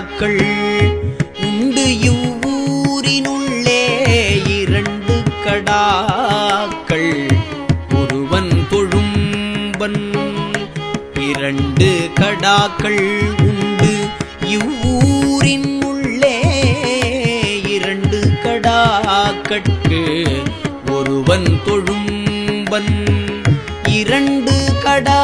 கடாக்கள் உண்டு இவ்வூரினுள்ளே இரண்டு கடாக்கள். ஒருவன் தொழும்பன் இரண்டு கடாக்கள் உண்டு இவ்வூரின் உள்ளே இரண்டு கடாக்கட்கு. ஒருவன் தொழும்பன் இரண்டு கடா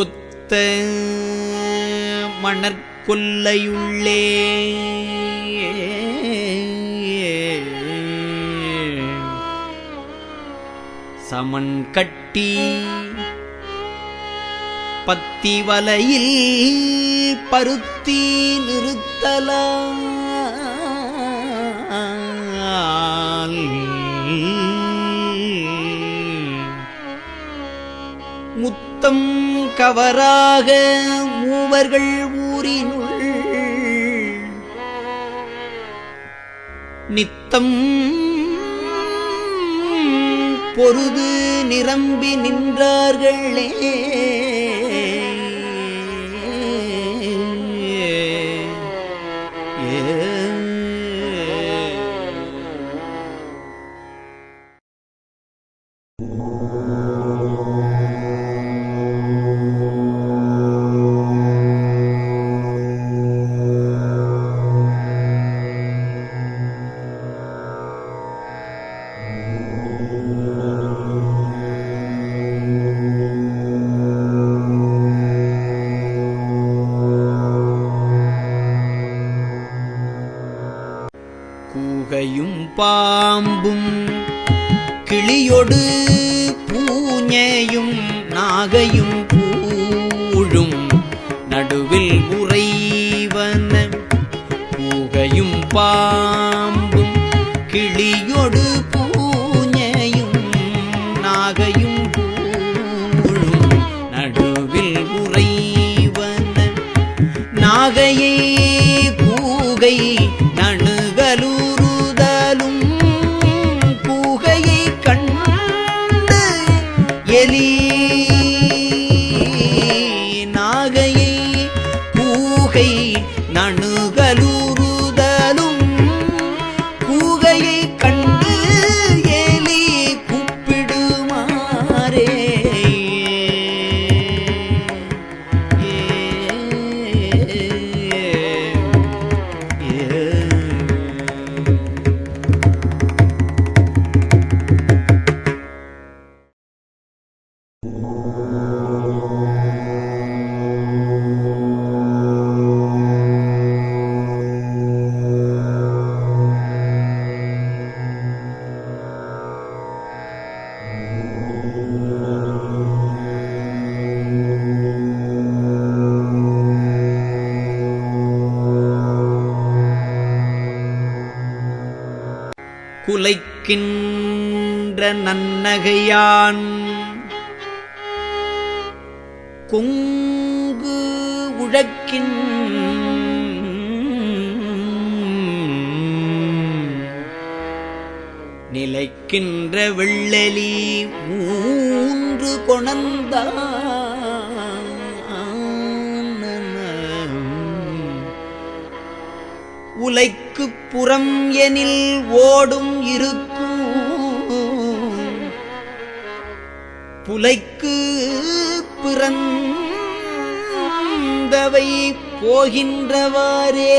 ஒத்த மணற்கொல்லையுள்ளே சமன் கட்டி பத்தி வலையில் பருத்தி நிறுத்தலாம். முத்தம் கவராக மூவர்கள் ஊரினுள். நித்தம் பொருது நிரம்பி நின்றார்களே. பாம்பும் கிளியொடு பூஞ்சையும் நாகையும் குலைக்கின்ற நன்னகையான் கொங்கு உழக்கின் நிலைக்கின்ற வெள்ளலி மூன்று கொணந்தான் உலைக்குப் புறம் எனில் ஓடும் இருக்கும் புலைக்கு பிறந்தவை போகின்றவாறே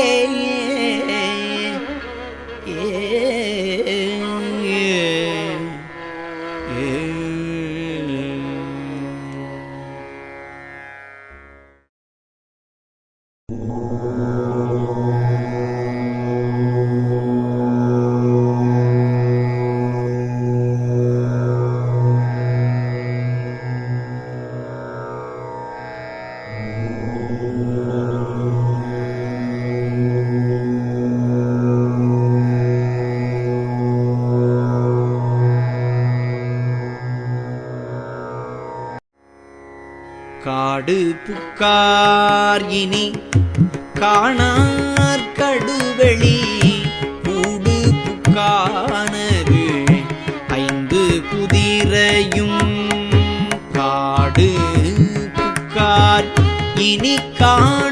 புக்கார் இனி காணார் கடுவெளி. கூடு புக்கானது ஐந்து குதிரையும் காடு புக்கார் இனி காண